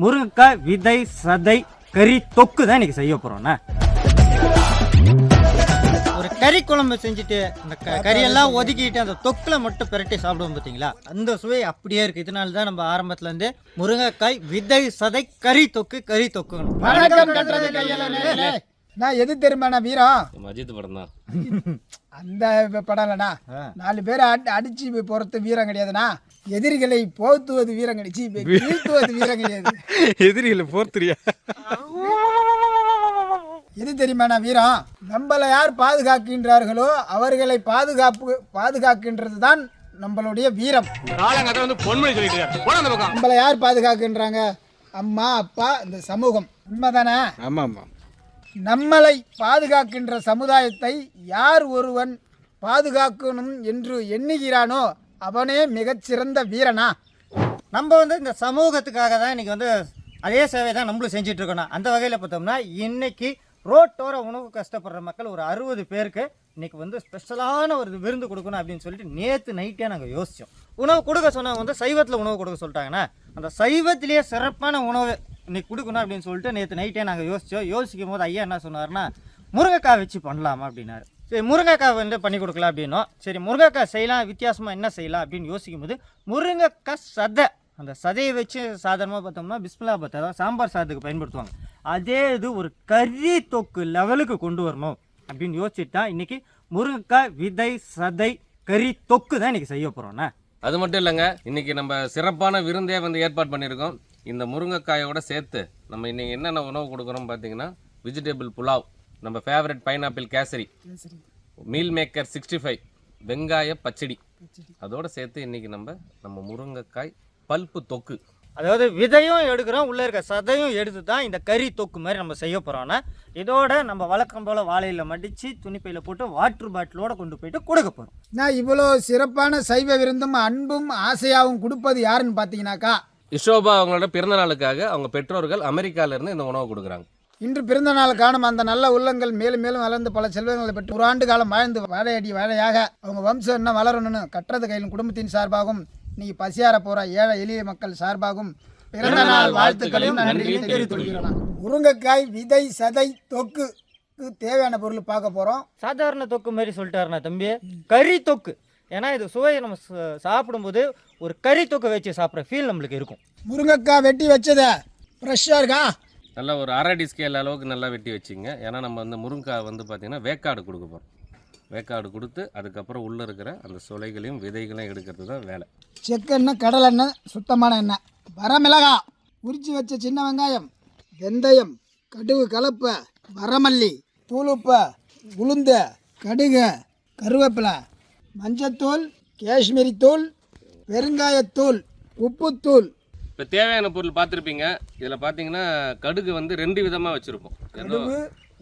முருங்கைக்காய் விதை சதை கறி தொக்கு தான் இன்னைக்கு செய்ய போறோம்ண்ணா ஒரு கறி குழம்பு செஞ்சுட்டு அந்த க- கறியெல்லாம் ஒதுக்கிட்டு அந்த தொக்குல மட்டும் பிரட்டி சாப்பிடுவோம் பார்த்தீங்களா அந்த சுவை அப்படியே இருக்கு. இதனால தான் நம்ம ஆரம்பத்துல இருந்து முருங்கைக்காய் விதை சதை கறி தொக்கு கறி தொக்கு நான் எது தெரியுமாண்ணா வீரம் நம்ம அஜித் படம் தான். அந்த படம் இல்லைண்ணா. நாலு பேர் அடி அடிச்சு போறது வீரம் கிடையாதுண்ணா. எதிரிகளை போத்துவது வீரம் கிடைச்சி வீழ்த்துவது வீரம் கிடையாது எதிரிகளை போர்த்துறியா? எது தெரியுமாண்ணா வீரம் நம்மளை யார் பாதுகாக்கின்றார்களோ அவர்களை பாதுகாப்பு பாதுகாக்கின்றது தான் நம்மளுடைய வீரம். நம்மளை யார் பாதுகாக்கின்றாங்க? அம்மா அப்பா இந்த சமூகம். உண்மைதானே? ஆமா ஆமா நம்மளை பாதுகாக்கின்ற சமுதாயத்தை யார் ஒருவன் பாதுகாக்கணும் என்று எண்ணுகிறானோ அவனே மிகச்சிறந்த வீரனா. நம்ம வந்து இந்த சமூகத்துக்காக தான் இன்னைக்கு வந்து அதே சேவை தான் நம்மளும் செஞ்சிட்ருக்கணும் அந்த வகையில் பார்த்தோம்னா இன்னைக்கு ரோட்டோர உணவு கஷ்டப்படுற மக்கள் ஒரு அறுபது பேருக்கு இன்னைக்கு வந்து ஸ்பெஷலான ஒரு விருந்து கொடுக்கணும் அப்படின்னு சொல்லிட்டு நேற்று நைட்டே நாங்கள் யோசித்தோம் உணவு கொடுக்க சொன்னவங்க வந்து சைவத்தில் உணவு கொடுக்க சொல்லிட்டாங்கன்னா அந்த சைவத்திலேயே சிறப்பான உணவு இன்னைக்கு கொடுக்கணும் அப்படின்னு சொல்லிட்டு நேற்று நைட்டே நாங்கள் யோசித்தோம் யோசிக்கும் போது ஐயா என்ன சொன்னார்னா முருங்கைக்காய் வச்சு பண்ணலாமா? அப்படின்னாரு. சரி முருங்கைக்காய் வந்து பண்ணி கொடுக்கலாம் அப்படின்னோம். சரி முருங்கைக்காய் செய்யலாம் வித்தியாசமாக என்ன செய்யலாம் அப்படின்னு யோசிக்கும் போது முருங்கைக்காய் சதை. அந்த சதையை வச்சு சாதாரணமாக பார்த்தோம்னா பிஸ்மிலா பார்த்தா தான் சாம்பார் சாதத்துக்கு பயன்படுத்துவாங்க. அதே இது ஒரு கறி தொக்கு லெவலுக்கு கொண்டு வரணும் அப்படின்னு யோசிச்சுட்டு தான் இன்றைக்கி முருங்கைக்காய் விதை சதை கறி தொக்கு தான் இன்றைக்கி செய்ய போகிறோண்ணே அது மட்டும் இல்லைங்க. இன்றைக்கி நம்ம சிறப்பான விருந்தே வந்து ஏற்பாடு பண்ணியிருக்கோம். இந்த முருங்கைக்காயோட சேர்த்து நம்ம இன்றைக்கி என்னென்ன உணவு கொடுக்குறோம் பார்த்தீங்கன்னா வெஜிடபிள் புலாவ். நம்ம favourite pineapple kesari. Meal maker sixty five வெங்காய பச்சடி. அதோட சேர்த்து இன்னைக்கு நம்ம நம்ம முருங்கைக்காய் பல்ப்பு தொக்கு. அதாவது விதையும் எடுக்கிறோம் உள்ளே இருக்க சதையும் எடுத்து தான் இந்த கறி தொக்கு மாதிரி நம்ம செய்ய போகிறோன்னா இதோட நம்ம வழக்கம் போல் வாழையில் மடித்து துணிப்பையில் போட்டு வாட்டர் பாட்டிலோட கொண்டு போயிட்டு கொடுக்க போகிறோம் நான் இவ்வளோ சிறப்பான சைவ விருந்தும் அன்பும் ஆசையாகவும் கொடுப்பது யாருன்னு பார்த்தீங்கன்னாக்கா? இஷோபா அவங்களோட பிறந்த நாளுக்காக அவங்க பெற்றோர்கள் அமெரிக்கால இருந்து இந்த உணவு கொடுக்குறாங்க. இன்று பிறந்த நாள் காணும் அந்த நல்ல உள்ளங்கள் மேலும் மேலும் வளர்ந்து பல செல்வங்களை பெற்று ஒரு ஆண்டு காலம் வாழ்ந்து வாழையடி வாழையாக அவங்க வம்சம் என்ன வளரணும்னு கட்டுறது கையிலும் குடும்பத்தின் சார்பாகவும் இன்னைக்கு பசியார போற ஏழை எளிய மக்கள் சார்பாகவும் பிறந்த நாள் வாழ்த்துக்களையும் நன்றியும் தெரிவித்துக் கொள்கிறோம் முருங்கைக்காய் விதை சதை தொக்கு தேவையான பொருள் பார்க்க போறோம். சாதாரண தொக்கு மாதிரி சொல்லிட்டாருண்ணா தம்பி. கறி தொக்கு. ஏன்னா இது சுவையை நம்ம ச- சாப்பிடும்போது ஒரு கறி தொக்கு வச்சு சாப்பிட்ற ஃபீல் நம்மளுக்கு இருக்கும். முருங்கைக்காய் வெட்டி வச்சத ஃப்ரெஷ்ஷாக இருக்கா? நல்லா ஒரு அரை டி ஸ்கேல் அளவுக்கு நல்லா வெட்டி வச்சுங்க. ஏன்னா நம்ம வந்து முருங்கைக்காய் வந்து பார்த்திங்கன்னா வேக்காடு கொடுக்க போகிறோம் வேக்காடு கொடுத்து அதுக்கப்புறம் உள்ளே இருக்கிற அந்த சுளைகளையும் விதைகளையும் எடுக்கிறது தான் வேலை. செக்கெண்ணெய் கடலெண்ணெய் சுத்தமான எண்ணெய். வரமிளகா உரிச்சு வச்ச சின்ன வெங்காயம் வெந்தயம் கடுகு கலப்பை வரமல்லி தூளுப்பை உளுந்த கடுகு கருவேப்பிலை மஞ்சத்தூள் காஷ்மீரி தூள் பெருங்காயத்தூள் உப்புத்தூள் இப்போ தேவையான பொருள் பார்த்துருப்பீங்க. இதில் பார்த்தீங்கன்னா கடுகு வந்து ரெண்டு விதமாக வச்சுருப்போம். கடுகு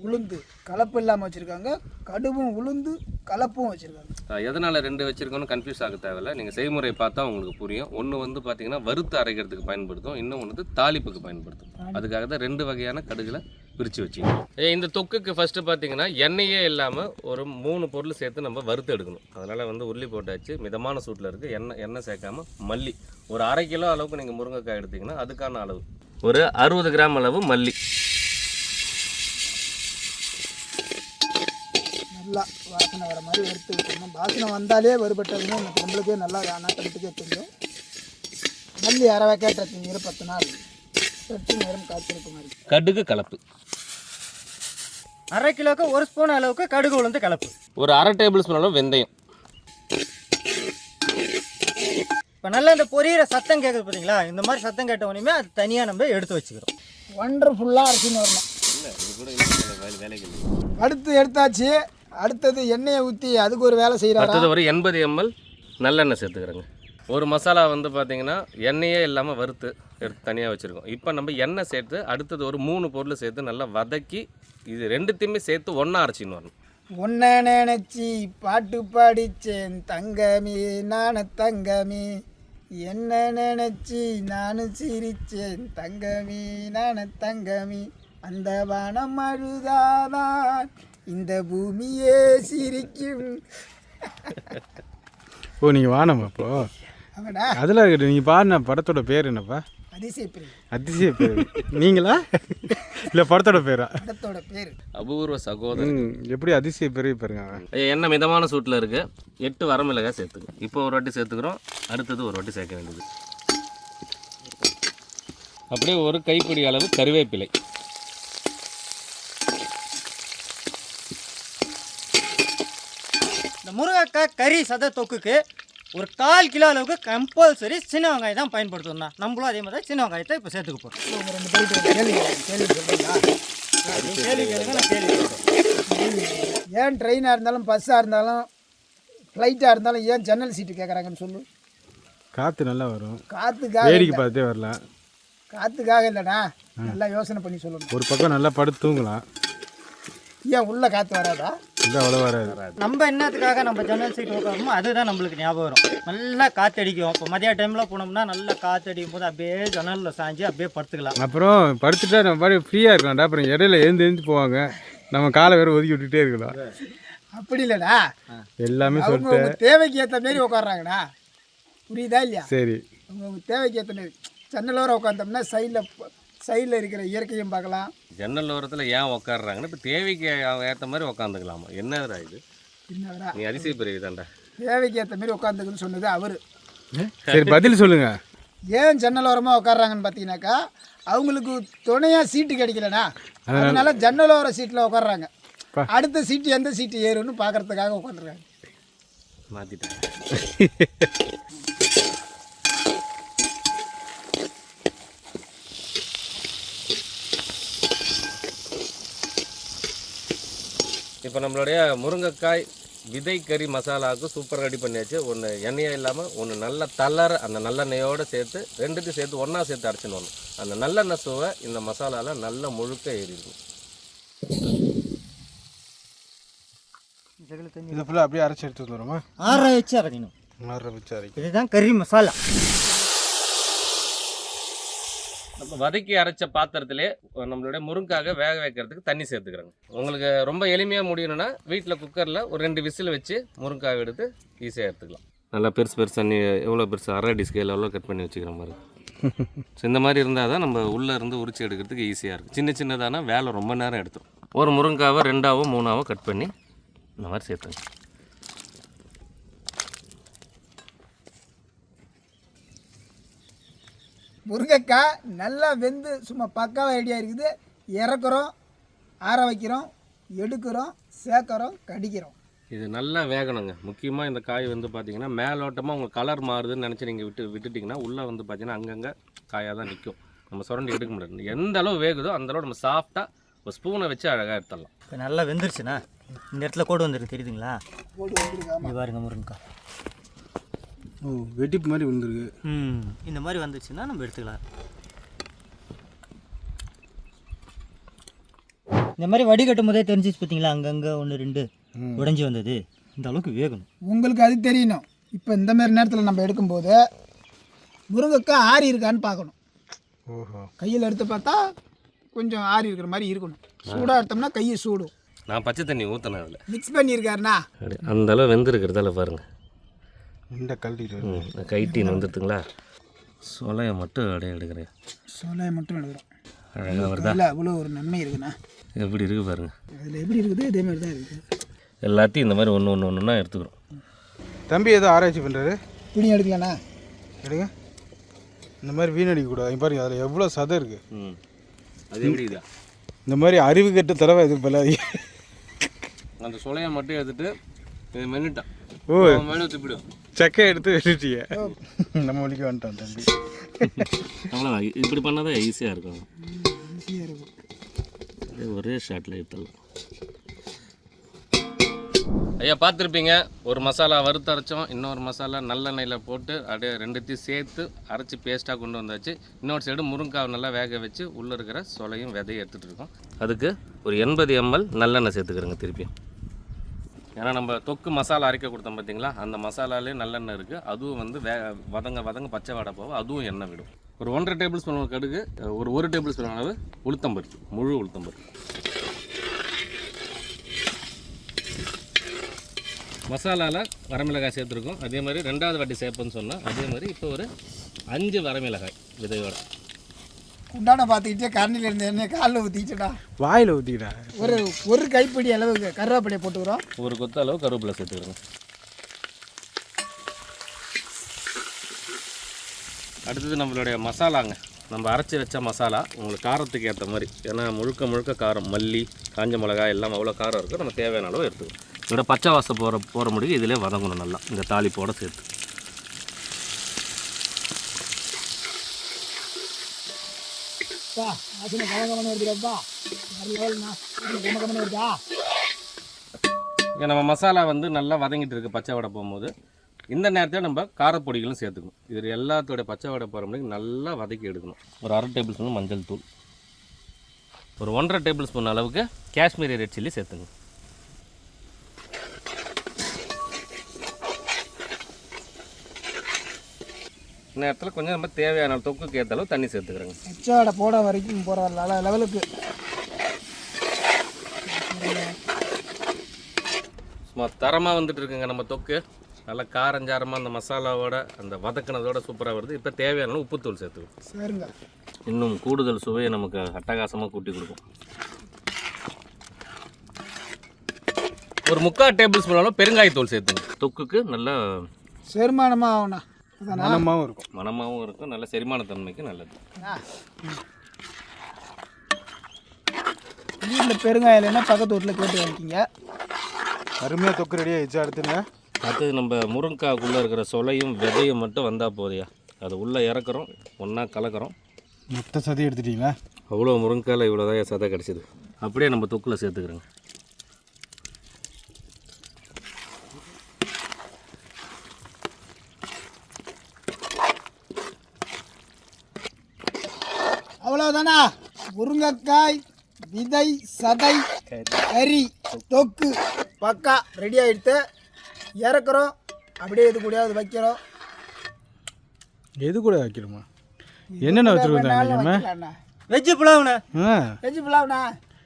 உளுந்து கலப்பு இல்லாமல் வச்சுருக்காங்க. கடுகும் உளுந்து கலப்பும் வச்சுருக்காங்க. எதனால் ரெண்டு வச்சுருக்கோன்னு கன்ஃபியூஸ் ஆக தேவையில்ல. நீங்கள் செய்முறை பார்த்தா உங்களுக்கு புரியும். ஒன்று வந்து பார்த்தீங்கன்னா வறுத்து அரைக்கிறதுக்கு பயன்படுத்தும். இன்னும் ஒன்று தாளிப்புக்கு பயன்படுத்தும். அதுக்காக தான் ரெண்டு வகையான கடுகுல பிரித்து வச்சுக்கணும். இந்த தொக்குக்கு ஃபஸ்ட்டு பார்த்தீங்கன்னா எண்ணெயே இல்லாமல் ஒரு மூணு பொருள் சேர்த்து நம்ம வறுத்து எடுக்கணும். அதனால் வந்து உள்ளி போட்டாச்சு மிதமான சூட்டில் இருக்குது எண்ணெய் எண்ணெய் சேர்க்காம மல்லி. ஒரு அரை கிலோ அளவுக்கு நீங்கள் முருங்கைக்காய் எடுத்தீங்கன்னா அதுக்கான அளவு. ஒரு அறுபது கிராம் அளவு மல்லி. நல்லா வாசனை வர மாதிரி எடுத்து வச்சுக்கணும் வாசனை வந்தாலே வருபட்டதுன்னு எனக்கு நம்மளுக்கே நல்லா நாட்டத்துக்கே தெரியும். மல்லி அரை வைக்காட்டு நீர் பத்து நாள். சற்று நேரம் காத்திருக்க மாதிரி. கடுகு கலப்பு. அரை கிலோக்கு ஒரு ஸ்பூன் அளவுக்கு கடுகு உளுந்து கலப்பு. ஒரு அரை டேபிள் ஸ்பூன் அளவு வெந்தயம். இப்போ நல்லா இந்த பொரியிற சத்தம் கேட்குது பார்த்தீங்களா இந்த மாதிரி சத்தம் கேட்ட உடனே அது தனியாக நம்ம எடுத்து வச்சுக்கிறோம். ஒண்டர்ஃபுல்லாக அரிசின்னு வரணும். அடுத்து எடுத்தாச்சு. அடுத்தது எண்ணெயை ஊற்றி அதுக்கு ஒரு வேலை செய்கிறாரா அடுத்தது ஒரு எண்பது எம்எல் நல்லெண்ணெய் சேர்த்துக்கிறேங்க. ஒரு மசாலா வந்து பார்த்தீங்கன்னா எண்ணெயே இல்லாமல் வறுத்து எடுத்து தனியாக வச்சுருக்கோம். இப்போ நம்ம எண்ணெய் சேர்த்து அடுத்தது ஒரு மூணு பொருள் சேர்த்து நல்லா வதக்கி இது ரெண்டுத்தையுமே சேர்த்து ஒன்றா அரைச்சின்னு வரணும். உன்னை நினைச்சி பாட்டு பாடிச்சேன் தங்கமி நானு தங்கமி. என்ன நினைச்சி நானும் சிரிச்சேன் தங்கமி நானு தங்கமி. அந்த வானம் அழுதாதான் இந்த பூமியே சிரிக்கும். ஓ நீங்கள் வானமா அப்போ? அதில் இருக்கட்டும் நீங்கள் பாடின படத்தோட பேர் என்னப்பா? அதிசய பேர் நீங்களா? இல்லை படத்தோட பேரா? படத்தோட பேர். அபூர்வ சகோதரன் எப்படி அதிசய பேரே பாருங்க. எண்ணெய் மிதமான சூட்டில் இருக்கு? எட்டு வரமிளகாய் சேர்த்துக்கு. இப்போ ஒரு வாட்டி சேர்த்துக்கிறோம். அடுத்தது ஒரு வாட்டி சேர்க்க வேண்டியது. அப்படியே ஒரு கைப்பிடி அளவு கருவேப்பிலை. இந்த முருங்கைக்காய் கறி சத தொக்குக்கு ஒரு கால் கிலோ அளவுக்கு கம்பல்சரி சின்ன வெங்காயம் தான் பயன்படுத்தணும்ண்ணா நம்மளும் அதே மாதிரி தான் சின்ன வெங்காயத்தை இப்போ சேர்த்துக்க போகிறோம் ஏன் ட்ரெயினாக இருந்தாலும் பஸ்ஸாக இருந்தாலும் ஃப்ளைட்டாக இருந்தாலும் ஏன் ஜன்னல் சீட்டு கேட்குறாங்கன்னு சொல்லு. காற்று நல்லா வரும். காற்றுக்காக வேடிக்கை பார்த்தே வரலாம். காற்றுக்காக இல்லைண்ணா நல்லா யோசனை பண்ணி சொல்லணும் ஒரு பக்கம் நல்லா படுத்து தூங்கலாம். ஏன் உள்ள காற்று வராதா? இல்லை அவ்வளோ வராது. நம்ம என்னத்துக்காக நம்ம ஜன்னல் சீட் உட்காரமோ அதுதான் நம்மளுக்கு ஞாபகம் வரும். நல்லா காற்றடிக்கும் இப்போ மதிய டைமில் போனோம்னா நல்லா காற்றடிக்கும் போது அப்படியே ஜன்னலில் சாஞ்சு அப்படியே படுத்துக்கலாம். அப்புறம் படுத்துட்டா நம்ம மாதிரி ஃப்ரீயாக இருக்கலாம்டா. அப்புறம் இடையில எழுந்து எழுந்து போவாங்க. நம்ம காலை வேறு ஒதுக்கி விட்டுட்டே இருக்கலாம். அப்படி இல்லைண்ணா எல்லாமே சொல்லிட்டு. தேவைக்கு ஏற்ற மாரி உட்காடுறாங்கண்ணா புரியுதா இல்லையா? சரி. தேவைக்கு ஏற்ற மாரி ஜன்னலோரம் உட்காந்தோம்னா சைடில் சைடில் இருக்கிற இயற்கையும் பார்க்கலாம். ஜன்னல் ஓரத்தில் ஏன் உட்காடுறாங்கன்னு இப்போ தேவைக்கு ஏற்ற மாதிரி உட்காந்துக்கலாமா என்னடா இது? என்னடா நீ அதிசய பிறகு தான்டா தேவைக்கு ஏற்ற மாரி உட்காந்துக்குன்னு சொன்னது அவர். சரி பதில் சொல்லுங்க. ஏன் ஜன்னலோரமாக உட்காடுறாங்கன்னு பார்த்தீங்கன்னாக்கா அவங்களுக்கு துணையாக சீட்டு கிடைக்கலண்ணா அதனால ஜன்னலோர சீட்டில் உட்காடுறாங்க. அடுத்த சீட்டு எந்த சீட்டு ஏறும்னு பார்க்கறதுக்காக உட்காந்துருக்காங்க மாற்றிட்டேன் இப்போ நம்மளுடைய முருங்கைக்காய் விதை கறி மசாலாவுக்கு சூப்பர் ரெடி பண்ணியாச்சு. ஒன்று எண்ணெயே இல்லாமல் ஒன்று நல்ல தளர அந்த நல்லெண்ணெயோடு சேர்த்து ரெண்டுத்தையும் சேர்த்து ஒன்றா சேர்த்து அரைச்சின்னு வரணும். அந்த நல்லெண்ணெய் சுவை இந்த மசாலாவில் நல்ல முழுக்க ஏறி இருக்கும் இதை ஃபுல்லாக அப்படியே அரைச்சி எடுத்து வந்துடுமா ஆற வச்சு அரைக்கணும். மாறுற வச்சு அரைக்கும் இதுதான் கறி மசாலா. நம்ம வதக்கி அரைச்ச பாத்திரத்திலே நம்மளுடைய முருங்காக வேக வைக்கிறதுக்கு தண்ணி சேர்த்துக்கிறோங்க. உங்களுக்கு ரொம்ப எளிமையாக முடியணும்னா வீட்டில் குக்கரில் ஒரு ரெண்டு விசில் வச்சு முருங்காய் எடுத்து ஈஸியாக எடுத்துக்கலாம். நல்லா பெருசு பெருசு தண்ணி எவ்வளோ பெருசு? அரை அடி ஸ்கேல் எவ்வளோ கட் பண்ணி வச்சுக்கிற மாதிரி? ஸோ இந்த மாதிரி இருந்தால் தான் நம்ம உள்ளே இருந்து உரிச்சு எடுக்கிறதுக்கு ஈஸியாக இருக்கும். சின்ன சின்னதானா வேலை ரொம்ப நேரம் எடுத்துரும். ஒரு முருங்காவை ரெண்டாவோ மூணாவோ கட் பண்ணி இந்த மாதிரி சேர்த்துங்க முருங்கைக்காய் நல்லா வெந்து சும்மா பக்காவாக ஐடியா இருக்குது. இறக்குறோம் ஆற வைக்கிறோம் எடுக்கிறோம் சேர்க்குறோம் கடிக்கிறோம். இது நல்லா வேகணுங்க. முக்கியமாக இந்த காய் வந்து பார்த்தீங்கன்னா மேலோட்டமாக உங்களுக்கு கலர் மாறுதுன்னு நினச்சி நீங்கள் விட்டு விட்டுட்டிங்கன்னா உள்ளே வந்து பார்த்தீங்கன்னா அங்கங்கே காயாக தான் நிற்கும் நம்ம சுரண்டி எடுக்க முடியாது. எந்த அளவு வேகுதோ அந்த அளவு நம்ம சாஃப்டாக ஒரு ஸ்பூனை வச்சு அழகாக எடுத்துடலாம். இப்போ நல்லா வெந்துருச்சுண்ணா. இந்த இடத்துல கோடு வந்துருக்கு தெரியுதுங்களா? போட்டு வந்துருக்காம இது பாருங்க முருங்கக்காய். ஓ வெட்டிப்பு மாதிரி விழுந்துருக்கு. ம் இந்த மாதிரி வந்துச்சுன்னா நம்ம எடுத்துக்கலாம். இந்த மாதிரி வடிகட்டும் போதே தெரிஞ்சிச்சு பார்த்தீங்களா? அங்கங்கே ஒன்று ரெண்டு உடைஞ்சி வந்தது. இந்த அளவுக்கு வேகணும். உங்களுக்கு அது தெரியணும். இப்போ இந்த மாதிரி நேரத்தில் நம்ம எடுக்கும்போது முருங்கைக்காய் ஆறி இருக்கான்னு பார்க்கணும். ஓஹோ. கையில் எடுத்து பார்த்தா கொஞ்சம் ஆறி இருக்கிற மாதிரி இருக்கணும். சூடாக எடுத்தோம்னா கையை சூடும். நான் பச்சை தண்ணி ஊற்றினேன் அதில். மிக்ஸ் பண்ணியிருக்காருண்ணா. அந்த அளவு வெந்திருக்கிறதால பாருங்கள் இந்த கழட்டிட்டு கைட்டின்னு வந்துட்டுங்களா? சொலையை மட்டும் அப்படியே எடுக்கிறேன் சோலையை மட்டும் எடுக்கிறோம் அழகாக வருதா? இல்லை அவ்வளோ ஒரு நன்மை இருக்குண்ணா. எப்படி இருக்கு பாருங்கள் அதில் எப்படி இருக்குது இதே மாதிரி தான் இருக்குது எல்லாத்தையும் இந்த மாதிரி ஒன்று ஒன்று ஒன்றுனா எடுத்துக்கிறோம். தம்பி ஏதோ ஆராய்ச்சி பண்ணுறாரு துணி எடுக்கலண்ணா. எடுங்க. இந்த மாதிரி வீணடிக்க கூடாது. இங்க பாருங்க அதில் எவ்வளோ சதை இருக்குது ம். அது எப்படி இதா இந்த மாதிரி அறிவு கெட்ட தடவை இது பண்ணாதீங்க அந்த சொலையை மட்டும் எடுத்துட்டு இது மென்னுட்டான். ஓ. சக்கை எடுத்து வெட்டிட்டீங்க நம்ம வலிக்கு வந்துட்டோம் தம்பி. அவ்வளோதான் இப்படி பண்ணால் தான் ஈஸியாக இருக்கும். ஈஸியாக இருக்கும். ஒரே ஷாட்டில் எடுத்துடலாம். ஐயா பார்த்துருப்பீங்க. ஒரு மசாலா வறுத்து அரைச்சோம். இன்னொரு மசாலா நல்லெண்ணெயில் போட்டு அப்படியே ரெண்டுத்தையும் சேர்த்து அரைச்சி பேஸ்ட்டாக கொண்டு வந்தாச்சு. இன்னொரு சைடு முருங்காவை நல்லா வேக வச்சு உள்ளே இருக்கிற சொலையும் விதையும் எடுத்துகிட்டு இருக்கோம். அதுக்கு ஒரு எண்பது எம்எல் நல்லெண்ணெய் சேர்த்துக்கிறோங்க திருப்பியும் ஏன்னா நம்ம தொக்கு மசாலா அரைக்க கொடுத்தோம் பார்த்தீங்களா அந்த மசாலாலே நல்லெண்ணெய் இருக்குது அதுவும் வந்து வே வதங்க வதங்க பச்சை வாடை போக அதுவும் எண்ணெய் விடும். ஒரு ஒன்றரை டேபிள் ஸ்பூன் கடுகு ஒரு ஒரு டேபிள் ஸ்பூன் அளவு உளுத்தம்பருப்பு முழு உளுத்தம்பருப்பு மசாலாவில் வரமிளகாய் சேர்த்துருக்கோம். அதே மாதிரி ரெண்டாவது வாட்டி சேர்ப்போன்னு சொன்னால் அதே மாதிரி இப்போ ஒரு அஞ்சு வரமிளகாய் விதையோட. குண்டான பார்த்துக்கிட்டே கரண்டியில் இருந்த எண்ணெய் காலில் ஊற்றிக்கிட்டா வாயில் ஊற்றிக்கிட்டா ஒரு ஒரு கைப்பிடி அளவுக்கு கருவேப்பிலையை போட்டுக்கிறோம். ஒரு கொத்த அளவு கருவேப்பிலை சேர்த்துக்கிறோங்க அடுத்தது நம்மளுடைய மசாலாங்க. நம்ம அரைச்சி வச்ச மசாலா உங்களுக்கு காரத்துக்கு ஏற்ற மாதிரி. ஏன்னா முழுக்க முழுக்க காரம் மல்லி காஞ்ச மிளகாய் எல்லாம் அவ்வளோ காரம் இருக்கும் நம்ம தேவையான அளவு எடுத்துக்கணும் இதோட பச்சை வாசம் போகிற போகிற முடியும் இதிலே வதங்கணும் நல்லா. இந்த தாளிப்போட சேர்த்து. இங்கே நம்ம மசாலா வந்து நல்லா வதங்கிட்டு இருக்கு பச்சை வடை போகும்போது. இந்த நேரத்தில் நம்ம காரப்பொடிகளும் சேர்த்துக்கணும். இது எல்லாத்தோட பச்சை வடை போகிற முடியும் நல்லா வதக்கி எடுக்கணும். ஒரு அரை டேபிள் ஸ்பூன் மஞ்சள் தூள். ஒரு ஒன்றரை டேபிள் ஸ்பூன் அளவுக்கு காஷ்மீரி ரெட் சில்லி சேர்த்துங்க நேரத்தில் கொஞ்சம் நம்ம தேவையான தொக்குக்கு ஏற்ற அளவு தண்ணி சேர்த்துக்கிறோங்க. பச்சை போட வரைக்கும் போகிற லெவலுக்கு. சும்மா தரமாக வந்துட்டு இருக்குங்க நம்ம தொக்கு. நல்லா காரஞ்சாரமாக அந்த மசாலாவோட அந்த வதக்கினதோட சூப்பராக வருது. இப்போ தேவையான உப்புத்தூள் சேர்த்துக்கணும் சரிங்க. இன்னும் கூடுதல் சுவையை நமக்கு அட்டகாசமாக கூட்டி கொடுக்கும். ஒரு முக்கால் டேபிள் ஸ்பூன் அளவு பெருங்காயத்தூள் சேர்த்துங்க. தொக்குக்கு நல்ல செரிமானமாக ஆகும்ண்ணா. மனமாகவும் இருக்கும். மணமாகவும் இருக்கும். நல்ல செரிமான தன்மைக்கு நல்லது. வீட்டில் பெருங்காயம் இல்லைன்னா பக்கத்து வீட்டில் கேட்டு வாங்கிக்கிங்க. அருமையாக தொக்கு ரெடி ஆயிடுச்சு? அடுத்துங்க அடுத்தது நம்ம முருங்கைக்காக்குள்ளே இருக்கிற சொலையும் விதையும் மட்டும் வந்தால் போதையா? அது உள்ளே இறக்குறோம். ஒன்றா கலக்கிறோம். மொத்த சதி எடுத்துட்டீங்களா? அவ்வளோ முருங்கைக்காயில் இவ்வளோ தான் சதை கிடச்சிது. அப்படியே நம்ம தொக்கில் சேர்த்துக்கிறோங்க அவ்வளோதானா முருங்கைக்காய் விதை சதை கறி தொக்கு பக்கா ரெடி ஆகிடுத்து இறக்குறோம். அப்படியே இது கூடயாவது வைக்கிறோம். எது கூட வைக்கணுமா என்னென்ன வச்சுருக்கோம் வெஜ்ஜு புலாவுண்ணே. வெஜ்ஜு புலாவ்ண்ணா.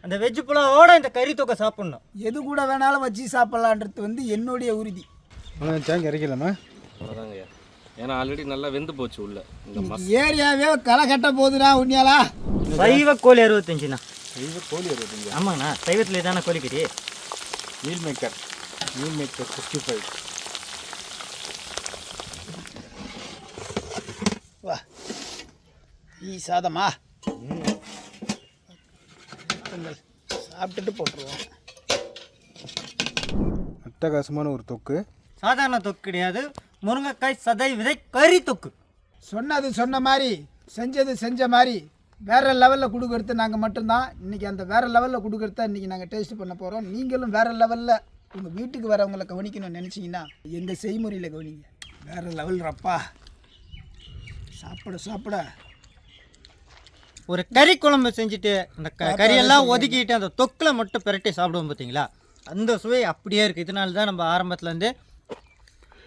அந்த வெஜ்ஜு புலாவோட இந்த கறி தொக்கை சாப்பிட்ணும். எது கூட வேணாலும் வச்சு சாப்பிட்லான்றது வந்து என்னுடைய உறுதி. இறக்கலாமா அவ்வளோதாங்க ஏன்னா ஆல்ரெடி நல்லா வெந்து போச்சு உள்ள. இந்த ஏரியாவே களை கட்ட போகுதுண்ணா உண்மையாலா சைவ கோழி அறுபத்தஞ்சுண்ணா. இது கோழி வருதுங்க ஆமாங்கண்ணா சைவத்தில் தானே கோழிக்கறி meal maker meal maker sixty five வா. ஈ சாதமா. சாப்பிட்டுட்டு போட்டுருவோம். அட்டகாசமான ஒரு தொக்கு. சாதாரண தொக்கு கிடையாது. முருங்கைக்காய் சதை விதை கறி தொக்கு சொன்னது சொன்ன மாதிரி செஞ்சது செஞ்ச மாதிரி வேற லெவலில் கொடுக்கறது நாங்கள் மட்டும்தான். இன்றைக்கி அந்த வேற லெவலில் கொடுக்கறத இன்றைக்கி நாங்கள் டேஸ்ட் பண்ண போகிறோம் நீங்களும் வேற லெவலில் உங்கள் வீட்டுக்கு வரவங்களை கவனிக்கணும்னு நினச்சிங்கன்னா எங்கள் செய்முறையில் கவனிங்க? வேற லெவல் ரப்பா சாப்பிட சாப்பிட. ஒரு கறி குழம்பு செஞ்சுட்டு அந்த கறியெல்லாம் ஒதுக்கிட்டு அந்த தொக்கில் மட்டும் பிரட்டி சாப்பிடுவோம் பார்த்தீங்களா? அந்த சுவை அப்படியே இருக்குது இதனால தான் நம்ம ஆரம்பத்துலேருந்து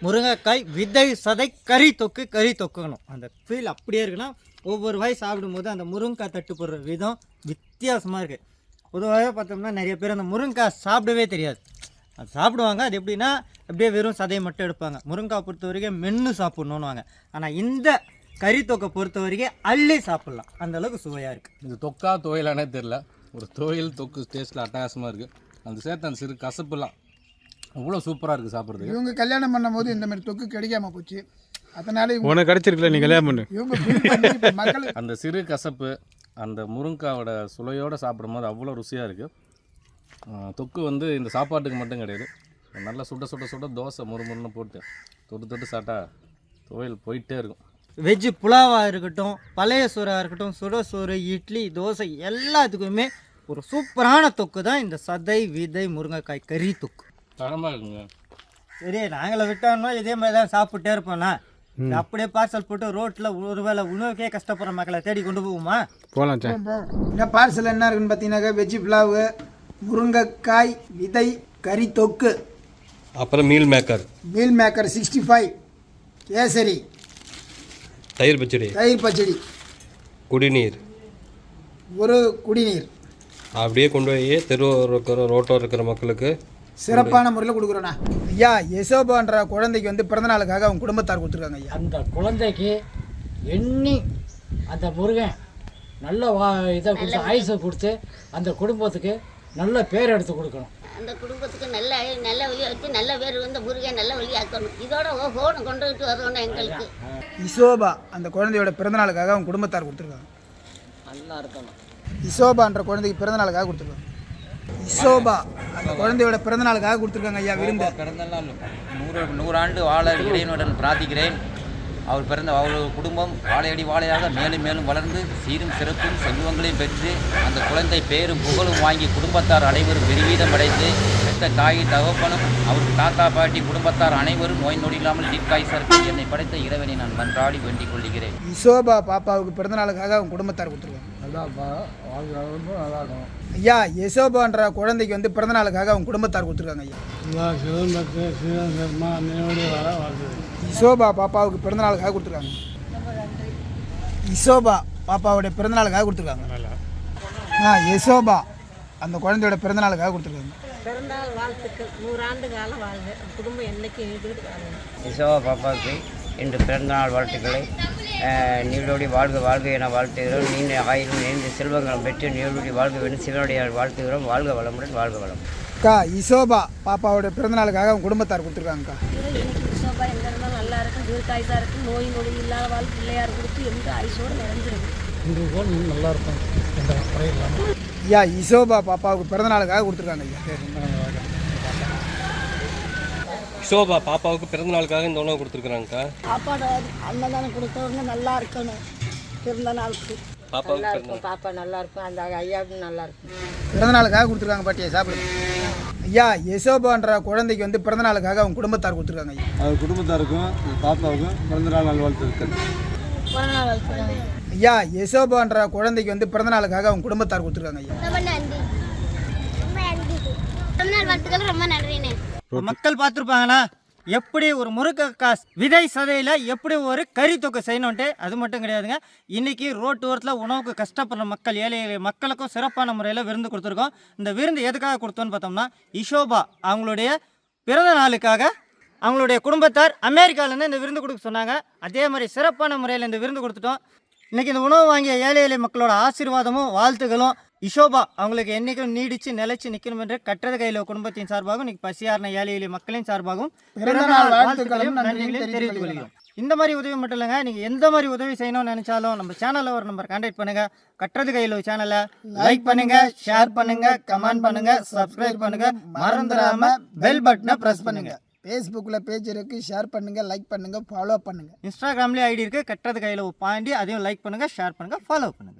முருங்கைக்காய் விதை சதை கறி தொக்கு கறி தொக்கணும் அந்த ஃபீல் அப்படியே இருக்குன்னா ஒவ்வொரு வாய் சாப்பிடும்போது அந்த முருங்கைக்காய் தட்டு போடுற விதம் வித்தியாசமாக இருக்குது பொதுவாகவே பார்த்தோம்னா நிறைய பேர் அந்த முருங்கைக்காய் சாப்பிடவே தெரியாது. அது சாப்பிடுவாங்க. அது எப்படின்னா அப்படியே வெறும் சதையை மட்டும் எடுப்பாங்க. முருங்கைக்காய் பொறுத்த வரைக்கும் மென்று சாப்பிட்ணுன்னுவாங்க ஆனால் இந்த கறி தொக்கை பொறுத்த வரைக்கும் அள்ளி சாப்பிட்லாம். அந்தளவுக்கு சுவையாக இருக்குது இது தொக்கா துவையலானே தெரில ஒரு துவையல் தொக்கு டேஸ்ட்டில் அட்டகாசமாக இருக்குது அந்த சேர்த்து அந்த சிறு கசப்புலாம் அவ்வளோ சூப்பராக இருக்குது சாப்பிட்றதுக்கு. இவங்க கல்யாணம் பண்ணும்போது இந்த மாதிரி தொக்கு கிடைக்காம போச்சு. அதனால உனக்கு கிடச்சிருக்கல நீ கல்யாணம் பண்ணு. இவங்க மக்கள் அந்த சிறு கசப்பு அந்த முருங்காவோட சுளையோடு சாப்பிடும்போது அவ்வளோ ருசியாக இருக்குது தொக்கு வந்து இந்த சாப்பாட்டுக்கு மட்டும் கிடையாது. நல்லா சுட சுட சுட தோசை முறுமுறுன்னு போட்டு தொட்டு தொட்டு சாப்பிட்டா துவையல் போயிட்டே இருக்கும். வெஜ்ஜு புலாவாக இருக்கட்டும் பழைய சோறாக இருக்கட்டும் சுட சோறு இட்லி தோசை எல்லாத்துக்குமே ஒரு சூப்பரான தொக்கு தான் இந்த சதை விதை முருங்கைக்காய் கறி தொக்கு. தரமாக இருக்குங்க. சரி நாங்களை விட்டோம்னா இதே மாதிரி தான் சாப்பிட்டே இருப்போம்னா இது அப்படியே பார்சல் போட்டு ரோட்டில் ஒருவேளை உணவுக்கே கஷ்டப்படுற மக்களை தேடி கொண்டு போவோமா? போகலாம் சார். இந்த பார்சல் என்ன இருக்குன்னு பார்த்தீங்கன்னாக்கா வெஜ்ஜு புலாவு முருங்கைக்காய் விதை கறி தொக்கு. அப்புறம் meal maker meal maker sixty five kesari. தயிர் பச்சடி. தயிர் பச்சடி. குடிநீர். ஒரு குடிநீர். அப்படியே கொண்டு போய் தெரு இருக்கிற ரோட்டோ இருக்கிற மக்களுக்கு சிறப்பான முறையில் கொடுக்குறோண்ணா. ஐயா யசோபான்ற குழந்தைக்கு வந்து பிறந்த நாளுக்காக அவங்க குடும்பத்தார் கொடுத்துருக்காங்க ஐயா. அந்த குழந்தைக்கு எண்ணி அந்த முருகன் நல்ல வா இதை கொடுத்து ஆயுசை கொடுத்து அந்த குடும்பத்துக்கு நல்ல பேர் எடுத்து கொடுக்கணும். அந்த குடும்பத்துக்கு நல்ல நல்ல வழியை வச்சு நல்ல பேர் வந்து முருகன் நல்ல வழியாக்கணும் இதோட ஃபோனை கொண்டுகிட்டு வரணும் எங்களுக்கு. இசோபா அந்த குழந்தையோட பிறந்தநாளுக்காக அவங்க குடும்பத்தார் கொடுத்துருக்காங்க. நல்லா இருக்கணும். இசோபான்ற குழந்தைக்கு பிறந்தநாளுக்காக கொடுத்துருக்காங்க. இசோபா அந்த குழந்தையோட பிறந்தநாளுக்காக கொடுத்துருக்காங்க ஐயா விருந்து. பிறந்த நாள் நூறு நூறாண்டு வாழ இறைவனுடன் பிரார்த்திக்கிறேன். அவர் பிறந்த அவர் குடும்பம் வாழையடி வாழையாக மேலும் மேலும் வளர்ந்து சீரும் சிறப்பும் செல்வங்களையும் பெற்று அந்த குழந்தை பேரும் புகழும் வாங்கி குடும்பத்தார் அனைவரும் பெருவீதம் அடைந்து பெற்ற தாய் தகப்பனும் அவருக்கு தாத்தா பாட்டி குடும்பத்தார் அனைவரும் நோய் நொடி இல்லாமல் தீர்க்காய் சரக்கு என்னை படைத்த இறைவனை நான் மன்றாடி வேண்டிக் கொள்கிறேன். இசோபா பாப்பாவுக்கு பிறந்தநாளுக்காக அவங்க குடும்பத்தார் கொடுத்துருக்காங்க நல்லா நல்லா இருக்கணும் ஐயா யசோபான்ற குழந்தைக்கு வந்து பிறந்தநாளுக்காக அவங்க குடும்பத்தார் கொடுத்துருக்காங்க ஐயா. இசோபா பாப்பாவுக்கு பிறந்தநாளுக்காக கொடுத்துருக்காங்க. இசோபா பாப்பாவுடைய பிறந்தநாளுக்காக கொடுத்துருக்காங்க. ஆ யசோபா அந்த குழந்தையோட பிறந்தநாளுக்காக கொடுத்துருக்காங்க. பிறந்தாள் வாழ்த்துக்கள். நூறாண்டு காலம் வாழ்க. குடும்பம் என்னைக்கு எழுதிட்டு வாழணும் இசோவா பாப்பாவுக்கு இன்று பிறந்தநாள் வாழ்த்துக்களை. நீடோடி வாழ்க வாழ்க என வாழ்த்துகிறோம். நீண்ட ஆயிரம் நீண்ட செல்வங்களும் பெற்று நீடோடி வாழ்க வேண்டும். சிவனுடைய வாழ்த்துகிறோம். வாழ்க வளமுடன் வாழ்க வளம். அக்கா இசோபா பாப்பாவோட பிறந்தநாளுக்காக அவங்க குடும்பத்தார் கொடுத்துருக்காங்கக்கா. சோபா எங்கே இருந்தாலும் நல்லா இருக்கும். தீர்க்காயுசாக இருக்கும். நோய் நொடி இல்லாத வாழ் பிள்ளையார் கொடுத்து எந்த ஆயுசோடு நிறைஞ்சிருக்கு இன்று போல் நல்லா இருக்கும் எந்த குறை இல்லாமல் ஐயா இசோபா பாப்பாவுக்கு பிறந்தநாளுக்காக கொடுத்துருக்காங்க ஐயா. ஷோபா பாப்பாவுக்கு பிறந்த நாளுக்காக இந்த உணவு கொடுத்துருக்குறாங்கக்கா. சாப்பாடு அன்னதானம் கொடுத்தவங்க நல்லா இருக்கணும். பிறந்த நாளுக்கு. பாப்பாவுக்கு பிறந்த பாப்பா நல்லா இருக்கும் அந்த ஐயாவுக்கும் நல்லா இருக்கும். பிறந்தநாளுக்காக கொடுத்துருக்காங்க பாட்டியா சாப்பிடு. ஐயா யசோபான்ற குழந்தைக்கு வந்து பிறந்தநாளுக்காக அவங்க குடும்பத்தார் கொடுத்துருக்காங்க ஐயா. அவர் குடும்பத்தாருக்கும் பாப்பாவுக்கும் பிறந்தநாள் நல்வாழ்த்துக்கள் பிறந்த நாள் வாழ்த்துக்கள் ஐயா யசோபான்ற குழந்தைக்கு வந்து பிறந்தநாளுக்காக அவங்க குடும்பத்தார் கொடுத்துருக்காங்க ஐயா. ரொம்ப நன்றி. ரொம்ப நன்றி. ரொம்ப நாள் வாழ்த்துக்கள் ரொம்ப நன்றிண்ணே. மக்கள் பார்த்துருப்பாங்கன்னா எப்படி ஒரு முருங்கைக்காய் விதை சதையில் எப்படி ஒரு கறி தொக்கு செய்யணுன்ட்டு அது மட்டும் கிடையாதுங்க. இன்றைக்கி ரோட்டு ஓரத்தில் உணவுக்கு கஷ்டப்படுற மக்கள் ஏழை ஏழை மக்களுக்கும் சிறப்பான முறையில் விருந்து கொடுத்துருக்கோம். இந்த விருந்து எதுக்காக கொடுத்தோன்னு பார்த்தோம்னா இஷோபா அவங்களுடைய பிறந்த நாளுக்காக அவங்களுடைய குடும்பத்தார் அமெரிக்காவிலேருந்து இந்த விருந்து கொடுக்க சொன்னாங்க. அதே மாதிரி சிறப்பான முறையில் இந்த விருந்து கொடுத்துட்டோம். இன்றைக்கி இந்த உணவு வாங்கிய ஏழை ஏழை மக்களோட ஆசீர்வாதமும் வாழ்த்துகளும் இஷோபா அவங்களுக்கு என்றைக்கும் நீடிச்சு நிலைச்சு நிற்கணும் என்று கட்டது கையில் குடும்பத்தின் சார்பாகவும் இன்னைக்கு பசியார்ன ஏழை எளிய மக்களின் சார்பாகவும் வாழ்த்துக்களையும் நன்றிகளையும் தெரிவித்துக் கொள்கிறோம். இந்த மாதிரி உதவி மட்டும் இல்லைங்க நீங்கள் எந்த மாதிரி உதவி செய்யணும்னு நினைச்சாலும் நம்ம சேனலில் ஒரு நம்பர் கான்டாக்ட் பண்ணுங்க. கட்டுறது கையில் சேனலை லைக் பண்ணுங்க ஷேர் பண்ணுங்க கமெண்ட் பண்ணுங்க சப்ஸ்கிரைப் பண்ணுங்க. மறந்துடாம பெல் பட்டனை ப்ரெஸ் பண்ணுங்க. ஃபேஸ்புக்கில் பேஜ் இருக்குது ஷேர் பண்ணுங்கள் லைக் பண்ணுங்கள் ஃபாலோ பண்ணுங்கள் இன்ஸ்டாகிராம்லேயே ஐடி இருக்கு கட்டுறது கையில் பாண்டி அதையும் லைக் பண்ணுங்க ஷேர் பண்ணுங்கள் ஃபாலோ பண்ணுங்கள்